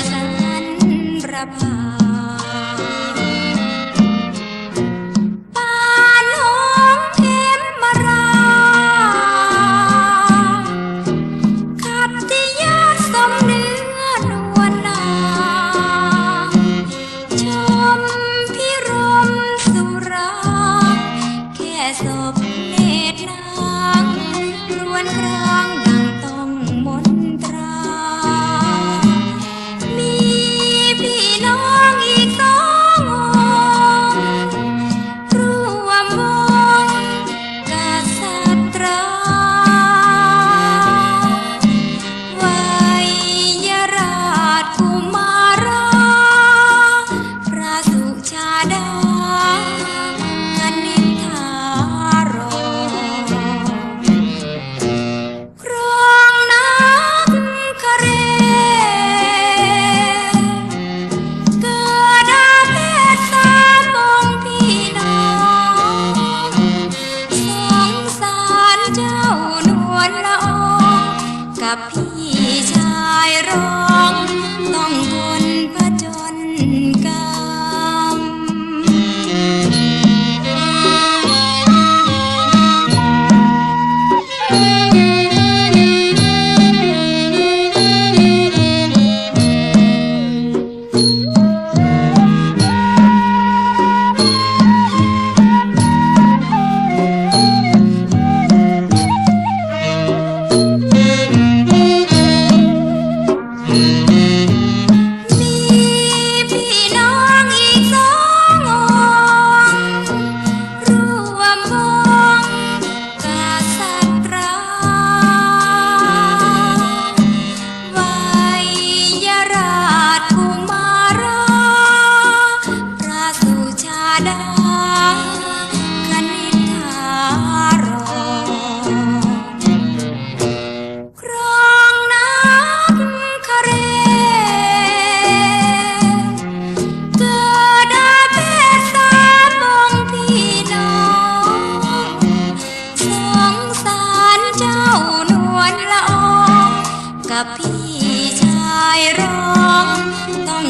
ระพาปานหงเขมมาราขัตติยาสมเนื้อนวลนา ชมพิรมสุรา แค่ศพเนตรนางรวนคราง กั ดากนิษฐารครองนักคเรเกิดอาเพศสามองค์พี่น้องสงสารเจ้านวลละอองกับพี่ชายร้องต้อง